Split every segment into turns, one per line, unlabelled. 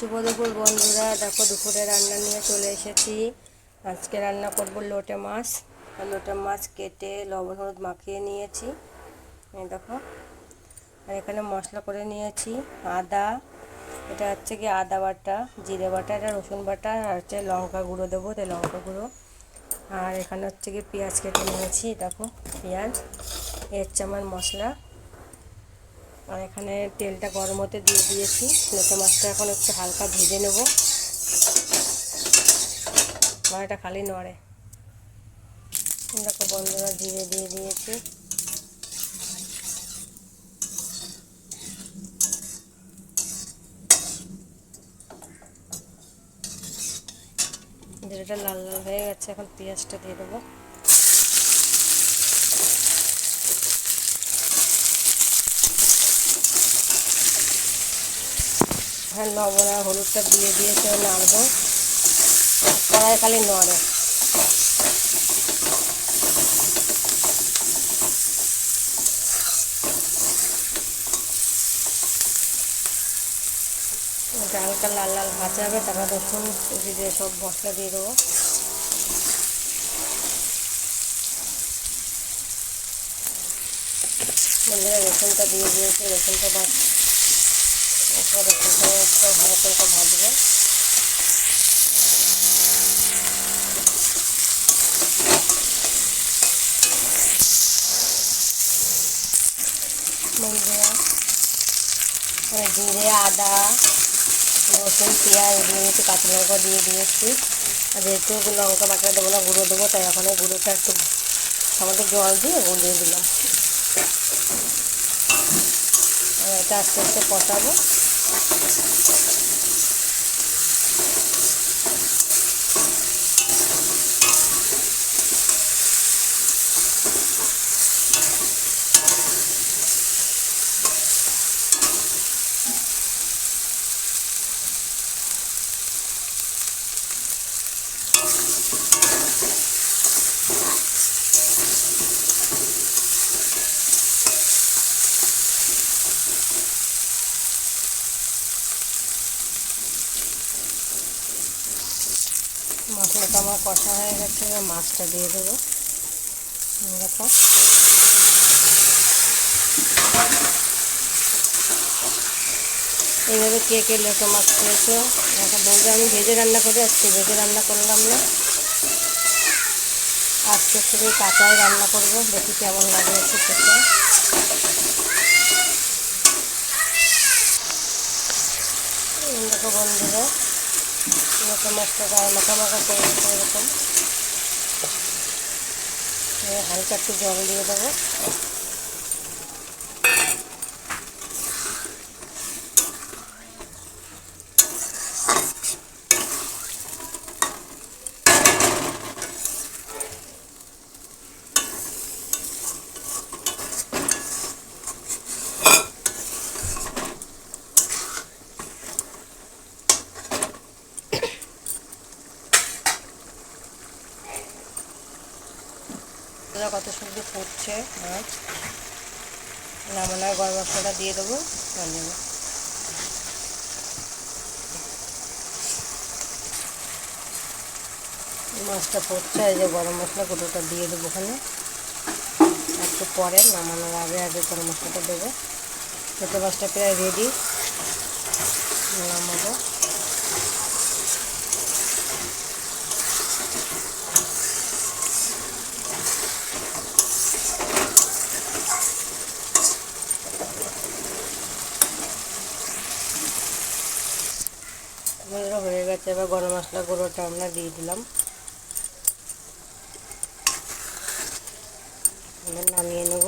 শুভ দুপুর বন্ধুরা। দেখো দুপুরে রান্না নিয়ে চলে এসেছি। আজকে রান্না করব লোটে মাছ। লোটে মাছ কেটে লবণ হলুদ মাখিয়ে নিয়েছি। দেখো। আর এখানে মশলা করে নিয়েছি। আদা। এটা হচ্ছে কি আদা বাটা, জিরে বাটা, এটা রসুন বাটা, আর হচ্ছে লঙ্কা গুঁড়ো দেবো তাই লঙ্কা গুঁড়ো। আর এখানে হচ্ছে কি পেঁয়াজ কেটে নিয়েছি। দেখো, পেঁয়াজ। এ আমার মশলা। আর এখানে তেলটা গরম হতে দিয়ে দিয়েছি। লোটে মাছটা এখন একটু হালকা ভেজে নেব। আর খালি নড়ে। দেখো বন্ধুরা, জিরে দিয়ে দিয়েছি। জিরেটা লাল লাল হয়ে গেছে, এখন পেঁয়াজটা দিয়ে দেবো। হ্যাঁ লবণ হলুদটা দিয়ে দিয়েছে নাড়বো। কড়াই খালি নড়ে। হালকা লাল লাল ভাজা হবে, তারপর রসুন দিয়ে সব মশলা দিয়ে দেবো। বন্ধুরা, রসুনটা দিয়ে দিয়েছি, রসুনটা একটু ভালো করে ভাজবো জিরে, আদা, রসুন, পেঁয়াজ, দিয়ে দিয়েছি কাঁচা লঙ্কা দিয়ে দিয়েছি। আর যেহেতু লঙ্কা বাটা দেবো না, গুঁড়ো দেবো, তাই ওই গুঁড়োটা একটু সামান্য জল দিয়ে গুঁড়িয়ে দিলাম। এটা আস্তে আস্তে কষাবো। Thank you. মশলাটা আমার কষা হয়ে গেছে মাছটা দিয়ে দেবো। দেখো। এইভাবে কে কে লেটো মাছ খেয়েছো? এখন বলতে আমি ভেজে রান্না করে, আজকে ভেজে রান্না করলাম না। আজকে থেকে কাঁচাই রান্না করব, দেখি কেমন লাগে একটু খেতে। দেখো বন্ধুরা। মতো মাছটা গায়ে মাখা মাখা করে এরকম হালকা একটু জল দিয়ে দেবো কত সুন্দর ফুটছে মাছ নামানোর গরম মশলাটা দিয়ে দেবো আর মাছটা ফুটছে, এই যে গরম মশলা গুঁড়োটা দিয়ে দেবো ওখানে। একটু পরে নামানোর আগে আগে গরম মশলাটা দেবো। খেতে মাছটা প্রায় রেডি নামাবো। আমাদের হয়ে গেছে, এবার গরম মশলা গুঁড়োটা আমরা দিয়ে দিলাম। এবার নামিয়ে নেব।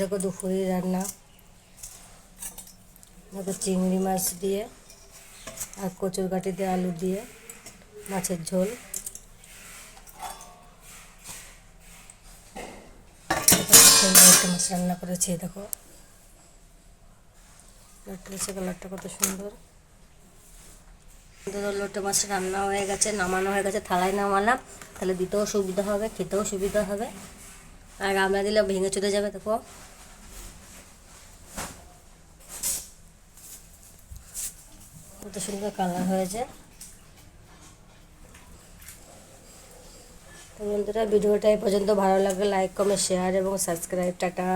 দেখো দুপুরি রান্না। দেখো চিংড়ি মাছ দিয়ে। আর কচুর কাঠি দিয়ে আলু দিয়ে মাছের ঝোল। মাছ রান্না করেছি দেখো। কালারটা কত সুন্দর। লোটে মাছ রান্না হয়ে গেছে, নামানো হয়ে গেছে, থালায় নামালাম। তাহলে দিতেও সুবিধা হবে, খেতেও সুবিধা হবে। আর আমরা দিলে ভেঙে চলে যাবে, দেখো। কত সুন্দর কালার হয়েছে। তো বন্ধুরা, ভিডিওটা এই পর্যন্ত। ভালো লাগলে লাইক কমেন্ট শেয়ার এবং সাবস্ক্রাইব টাটা।